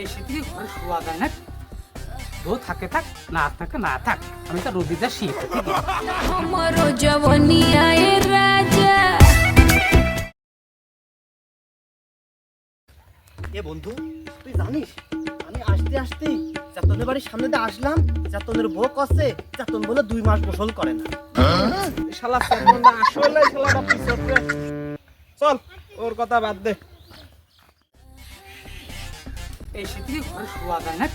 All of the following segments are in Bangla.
এই ঘরে শোয়া যায় না। ও থাকে থাক না থাকে না থাক আমি তো রবিদা শীত এ বন্ধু তুই জানিস আমি আসতে আসতে চাতনের বাড়ির সামনে দিয়ে আসলাম চাতনের বউ কষে চাতন বলে দুই মাস গোসল করে না। শালা আসলে শালা চল ওর কথা বাদ দে। এই শীতে ঘরে শোয়া যায় না।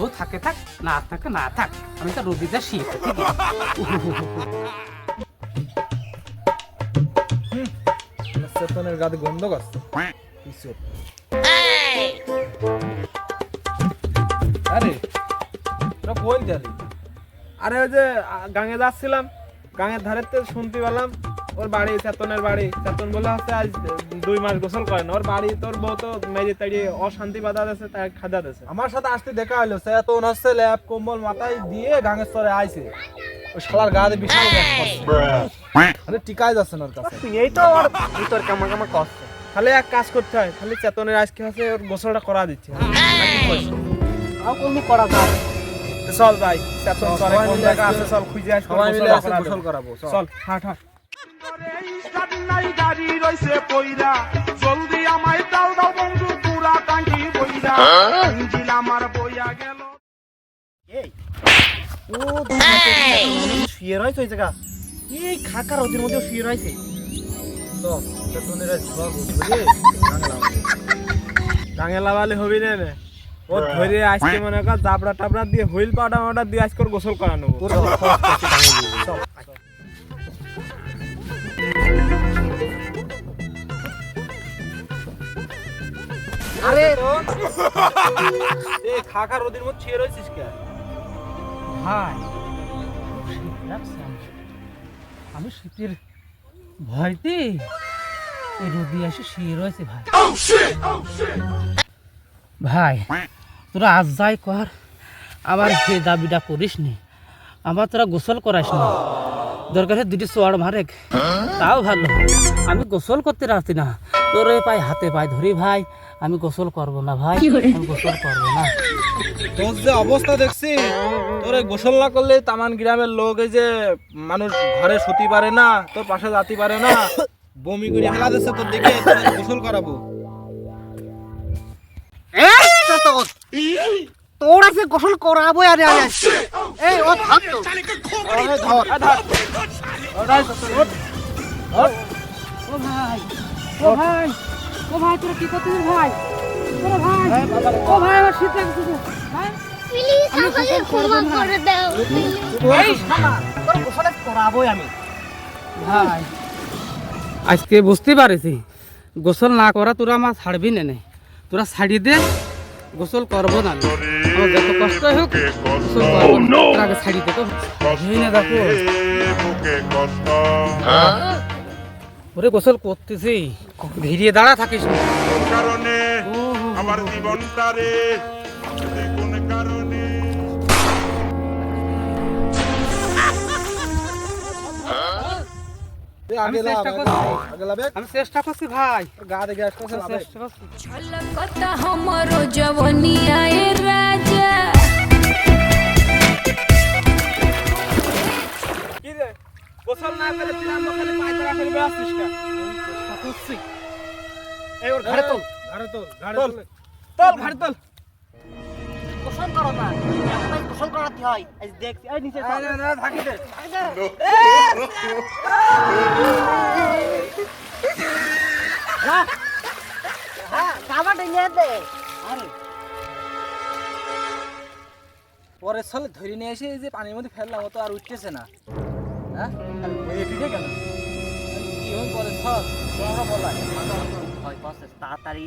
ও থাকে থাক না থাকে না থাক আমি তো চেতনের গাতে গন্ধ করছে। আরে তোরা কই গেলি আরে ওই যে গাঙে যাচ্ছিলাম গাঙের ধারেতে শুনতে পেলাম। ওর বাড়ি চেতনের বাড়ি। চেতন বলে হচ্ছে আজ দুই মাস গোসল করে না। ওর বাড়ি তোর বউ তো মেজে তাড়িয়ে অশান্তি বাধা দিয়েছে তাই খাদা দিয়েছে। আমার সাথে আসতে দেখা হলো। চেতন হচ্ছে ল্যাপ কম্বল মাথায় দিয়ে গাঙের স্তরে আইছে। ওই শালার গাতে বিশাল গ্যাস করছে আরে টিকাই যাচ্ছে না ওর কাছে। এই তো আর তুই তোর কামা কামা কষছে খালি এক কাজ করতে হয় খালি চেতনের আজকে হচ্ছে ওর গোসলটা করা দিচ্ছে। কোনো করা যায়? চল ভাই চেতন করে কোন জায়গা আছে চল খুঁজে আস গোসল করাবো চল হাট হাট। রইছে পইরা। জলদি আমায় দাও দাও বন্ধু পুরা টাঙ্কি বইরা। ইঞ্জিল আমার বইয়া গেল। এই ও দুই মাস ধরে শুয়ে রয়েছে ওই জায়গা। এই খাকা রোদের মধ্যে শুয়ে রয়েছে। তো চেতনের আজ ঝড় বুঝলি টাঙে লাগালে হবি না ও ধরে আজকে মনে কর জাবড়া টাবড়া দিয়ে হুইল পাউডার মাউডার দিয়ে আজকে গোসল করানো। আরে এই খাকা রোদের মধ্যে ছিয়ে রয়েছিস কে? ভাই। আমি শীতের ভয়তে এই রোদি এসে শুয়ে রয়েছে ভাই। ভাই তোরা আজ যাই কর আবার সে দাবিটা করিস নি আমার তোরা গোসল করাস না। দরকার হয় দুটি সোয়ার মারে তাও ভালো আমি গোসল করতে রাখছি না। তোর পায়ে হাতে পায়ে ধরি ভাই আমি গোসল করব না ভাই আমি গোসল করব না। তোর যে অবস্থা দেখছি তোরে গোসল না করলে তামান গ্রামের লোক এই যে মানুষ ঘরে শুতে পারে না তোর পাশে যাতে পারে না। বমি করে ফেলা দিচ্ছে তোর আজ গোসল করাবো। তোর আছে গোসল করাবো আরে আরে এই ও থাক তো। আরে ধর আ ধর। ওঠ। ও ভাই। ও ভাই ও ভাই তোরা কি করছিস ভাই? ও ভাই ও ভাই আমার শীত লাগছে ভাই প্লিজ আমাকে ক্ষমা করে দাও এই শালা তোর গোসল আজ আমি। ভাই। আজকে বুঝতে পারিছি গোসল না করা তোরা আমার ছাড়বি না। তোরা ছাড়ি দে গোসল করব না। আমার যত কষ্ট হোক গোসল করব না। আগে ছাড়িয়ে দে তো। না দেখো। ওরে গোসল করতেছি। ভিড়িয়ে দাঁড়া থাকিস কারণে আমার জীবনটা রে কোন কারণে। আমি চেষ্টা করছি। ভাই। গা দিয়ে চেষ্টা করছি। আমার জবনিয়ায় রাজা। করছি এই ওর ঘরে তোল ঘাড়ে তোল ঘাড়ে তোল। তোল ঘাড়ে তোল গোসল করো না এখন গোসল করাতে হয় আজ দেখছি এই নিচে এই নে, নে, থাকি দে হ্যাঁ কাবাটা নিয়ে দে পরে সালে ধরে নিয়ে এসে এই যে পানির মধ্যে ফেললাম ও তো আর উঠতেছে না হ্যাঁ কেন সব তোমরা বলা হয় বসে তাড়াতাড়ি।